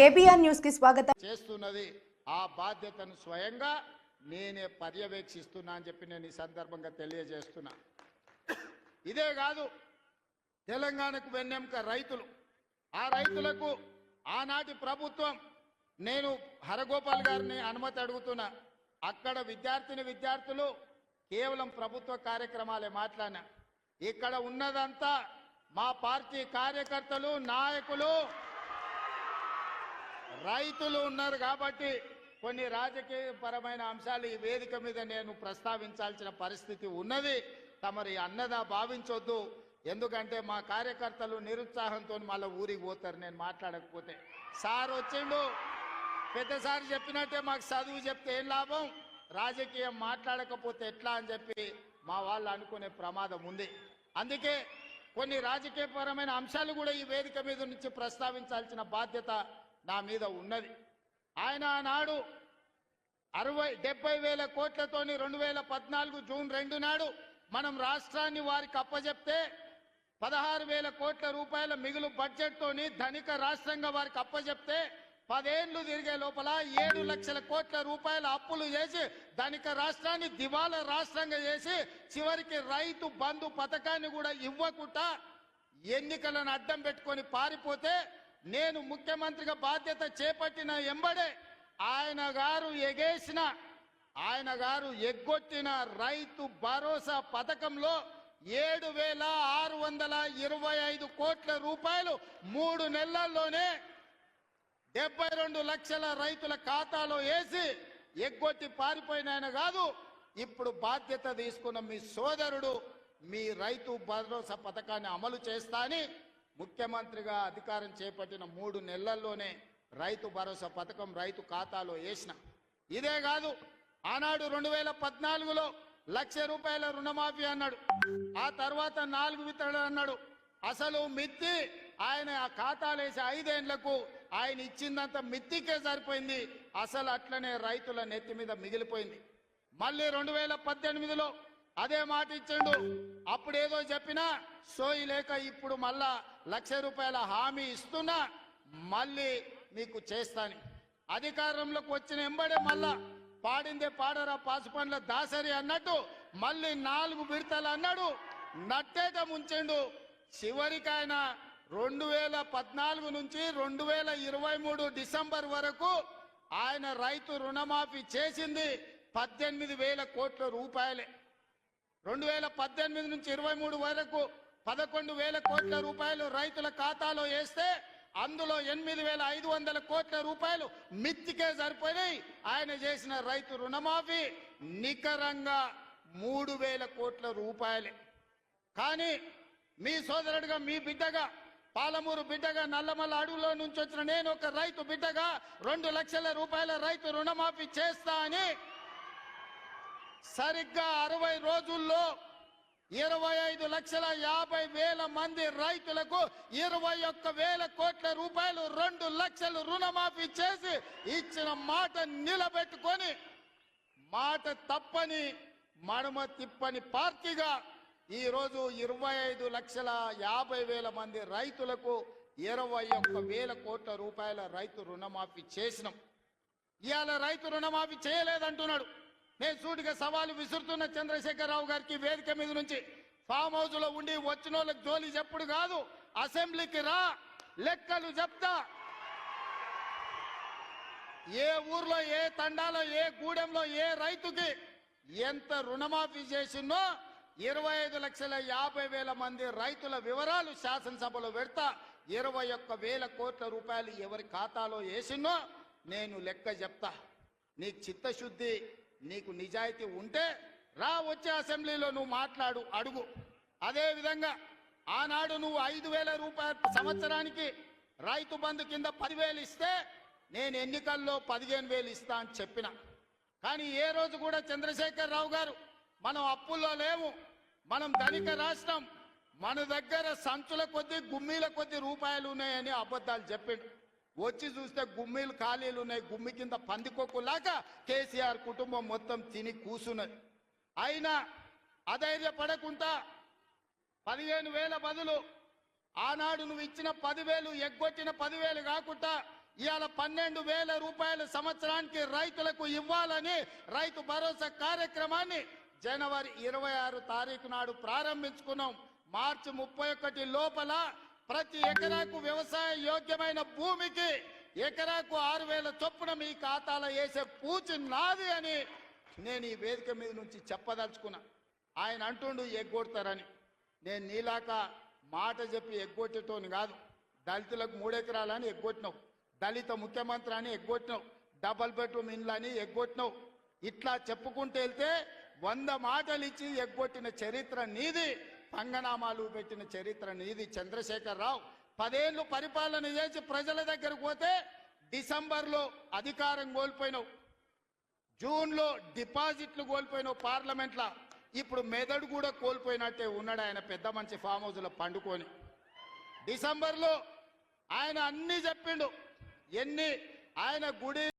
KBR న్యూస్కి స్వాగతం. చేస్తున్నది ఆ బాధ్యతను స్వయంగా నేనే పర్యవేక్షిస్తున్నా అని చెప్పి నేను ఈ సందర్భంగా తెలియజేస్తున్నా. ఇదే కాదు తెలంగాణకు వెన్నెంక రైతులు. ఆ రైతులకు ఆనాటి ప్రభుత్వం నేను హరగోపాల్ గారిని అనుమతి అడుగుతున్నా. అక్కడ విద్యార్థిని విద్యార్థులు కేవలం ప్రభుత్వ కార్యక్రమాలే మాట్లాడినా. ఇక్కడ ఉన్నదంతా మా పార్టీ కార్యకర్తలు నాయకులు రైతులు ఉన్నారు కాబట్టి కొన్ని రాజకీయ పరమైన అంశాలు ఈ వేదిక మీద నేను ప్రస్తావించాల్సిన పరిస్థితి ఉన్నది. తమరి అన్నదా భావించొద్దు. ఎందుకంటే మా కార్యకర్తలు నిరుత్సాహంతో మళ్ళీ ఊరికి పోతారు. నేను మాట్లాడకపోతే సార్ వచ్చిండు. పెద్దసారి చెప్పినట్టే మాకు చదువు చెప్తే ఏం లాభం? రాజకీయం మాట్లాడకపోతే ఎట్లా అని చెప్పి మా వాళ్ళు అనుకునే ప్రమాదం ఉంది. అందుకే కొన్ని రాజకీయపరమైన అంశాలు కూడా ఈ వేదిక మీద నుంచి ప్రస్తావించాల్సిన బాధ్యత నా మీద ఉన్నది. ఆయన ఆనాడు అరవై డెబ్బై వేల కోట్లతోని రెండు వేల పద్నాలుగు జూన్ రెండు నాడు మనం రాష్ట్రాన్ని వారికి అప్పజెప్తే పదహారు వేల కోట్ల రూపాయల మిగులు బడ్జెట్తోని ధనిక రాష్ట్రంగా వారికి అప్పజెప్తే పదేళ్ళు తిరిగే లోపల ఏడు లక్షల కోట్ల రూపాయల అప్పులు చేసి ధనిక రాష్ట్రాన్ని దివాలా రాష్ట్రంగా చేసి చివరికి రైతు బంధు పథకాన్ని కూడా ఇవ్వకుండా ఎన్నికలను అడ్డం పెట్టుకొని పారిపోతే నేను ముఖ్యమంత్రిగా బాధ్యత చేపట్టిన ఎంబడే ఆయన గారు ఎగేసిన ఆయన గారు ఎగ్గొట్టిన రైతు భరోసా పథకంలో ఏడు వేల ఆరు వందల ఇరవై ఐదు కోట్ల రూపాయలు మూడు నెలల్లోనే డెబ్బై రెండు లక్షల రైతుల ఖాతాలో వేసి ఎగ్గొట్టి పారిపోయిన ఆయన కాదు. ఇప్పుడు బాధ్యత తీసుకున్న మీ సోదరుడు మీ రైతు భరోసా పథకాన్ని అమలు చేస్తా అని ముఖ్యమంత్రిగా అధికారం చేపట్టిన మూడు నెలల్లోనే రైతు భరోసా పథకం రైతు ఖాతాలో వేసిన. ఇదే కాదు ఆనాడు రెండు వేల పద్నాలుగులో లక్ష రూపాయల రుణమాఫీ అన్నాడు. ఆ తర్వాత నాలుగు విత్తనాలు అన్నాడు. అసలు మిత్తి ఆయన ఆ ఖాతాలు వేసి ఐదేండ్లకు ఆయన ఇచ్చిందంత మిత్తికే సరిపోయింది. అసలు అట్లనే రైతుల నెత్తి మీద మిగిలిపోయింది. మళ్ళీ రెండు వేల పద్దెనిమిదిలో అదే మాట ఇచ్చిండు. అప్పుడేదో చెప్పినా సోయి లేక ఇప్పుడు మళ్ళా లక్ష రూపాయల హామీ ఇస్తున్నా మళ్ళీ మీకు చేస్తాను. అధికారంలోకి వచ్చిన ఎంబడే మళ్ళా పాడిందే పాడరా పాసుపండ్ల దాసరి అన్నట్టు మళ్ళీ నాలుగు విడతలు అన్నాడు. నట్టేట ముంచిండు. చివరికి ఆయన రెండు వేల పద్నాలుగు నుంచి రెండు వేల ఇరవై మూడు డిసెంబర్ వరకు ఆయన రైతు రుణమాఫీ చేసింది పద్దెనిమిది వేల కోట్ల రూపాయలే. రెండు వేల పద్దెనిమిది నుంచి ఇరవై మూడు వరకు పదకొండు వేల కోట్ల రూపాయలు రైతుల ఖాతాలో వేస్తే అందులో ఎనిమిది వేల ఐదు వందల కోట్ల రూపాయలు మిత్తికే సరిపోయినాయి. ఆయన చేసిన రైతు రుణమాఫీ నికరంగా మూడు వేల కోట్ల రూపాయలే. కానీ మీ సోదరుడిగా మీ బిడ్డగా పాలమూరు బిడ్డగా నల్లమల్ల అడవిలో నుంచి వచ్చిన నేను ఒక రైతు బిడ్డగా రెండు లక్షల రూపాయల రైతు రుణమాఫీ చేస్తా అని సరిగ్గా అరవై రోజుల్లో ఇరవై ఐదు లక్షల యాభై వేల మంది రైతులకు ఇరవై ఒక్క వేల కోట్ల రూపాయలు రెండు లక్షలు రుణమాఫీ చేసి ఇచ్చిన మాట నిలబెట్టుకొని మాట తప్పని మడమ తిప్పని పార్టీగా ఈరోజు ఇరవై ఐదు లక్షల యాభై వేల మంది రైతులకు ఇరవై ఒక్క వేల కోట్ల రూపాయల రైతు రుణమాఫీ చేసినాం. ఇవాళ రైతు రుణమాఫీ చేయలేదంటున్నాడు. నేను సూటిగా సవాలు విసురుతున్న చంద్రశేఖరరావు గారికి వేదిక మీద నుంచి ఫామ్ హౌస్లో ఉండి వచ్చిన వాళ్ళకి జోలి చెప్పుడు కాదు. అసెంబ్లీకి రా. లెక్కలు చెప్తా. ఏ ఊర్లో ఏ తండాలో ఏ గూడెంలో ఏ రైతుకి ఎంత రుణమాఫీ చేసిందో ఇరవై ఐదు లక్షల యాభై వేల మంది రైతుల వివరాలు శాసనసభలో పెడతా. ఇరవై ఒక్క వేల కోట్ల రూపాయలు ఎవరి ఖాతాలో వేసిందో నేను లెక్క చెప్తా. నీ చిత్తశుద్ధి నీకు నిజాయితీ ఉంటే రా వచ్చే అసెంబ్లీలో నువ్వు మాట్లాడు అడుగు. అదే విధంగా ఆనాడు నువ్వు ఐదు వేల రూపాయల సంవత్సరానికి రైతు బంధు కింద పదివేలు ఇస్తే నేను ఎన్నికల్లో పదిహేను వేలు ఇస్తా అని చెప్పిన. కానీ ఏ రోజు కూడా చంద్రశేఖర్ రావు గారు మనం అప్పుల్లో లేము మనం ధనిక రాష్ట్రం మన దగ్గర సంచుల కొద్ది గుమ్మీల కొద్ది రూపాయలు ఉన్నాయని అబద్ధాలు చెప్పిండు. వచ్చి చూస్తే గుమ్మీలు ఖాళీలు ఉన్నాయి. గుమ్మి కింద పందికొక్కులాగా కేసీఆర్ కుటుంబం మొత్తం తిని కూసున్నది. అయినా అధైర్యపడకుండా పదిహేను వేల బదులు ఆనాడు నువ్వు ఇచ్చిన పదివేలు ఎగ్గొట్టిన పదివేలు కాకుండా ఇవాళ పన్నెండు వేల రూపాయల సంవత్సరానికి రైతులకు ఇవ్వాలని రైతు భరోసా కార్యక్రమాన్ని జనవరి ఇరవై ఆరు తారీఖు నాడు ప్రారంభించుకున్నాం. మార్చి ముప్పై ఒకటి లోపల ప్రతి ఎకరాకు వ్యవసాయ యోగ్యమైన భూమికి ఎకరాకు ఆరు వేల చొప్పున మీ ఖాతాలో వేసే పూచి నాది అని నేను ఈ వేదిక మీద నుంచి చెప్పదలుచుకున్నా. ఆయన అంటుండు ఎగ్గొడతారని. నేను నీలాక మాట చెప్పి ఎగ్గొట్టేటోని కాదు. దళితులకు మూడెకరాలని ఎగ్గొట్టినావు. దళిత ముఖ్యమంత్రి అని ఎగ్గొట్టినావు. డబల్ బెడ్రూమ్ ఇండ్లు అని ఎగ్గొట్టినావు. ఇట్లా చెప్పుకుంటూ వెళ్తే వంద మాటలు ఇచ్చి ఎగ్గొట్టిన చరిత్ర నీది. పంగనామాలు పెట్టిన చరిత్ర నీది చంద్రశేఖర్ రావు పరిపాలన చేసి ప్రజల దగ్గరకు పోతే డిసెంబర్లో అధికారం కోల్పోయినావు. జూన్లో డిపాజిట్లు కోల్పోయినావు పార్లమెంట్లో. ఇప్పుడు మెదడు కూడా కోల్పోయినట్టే ఉన్నాడు ఆయన పెద్ద మంచి ఫామ్ హౌస్లో పండుకొని. డిసెంబర్లో ఆయన అన్ని చెప్పిండు. ఎన్ని ఆయన గుడి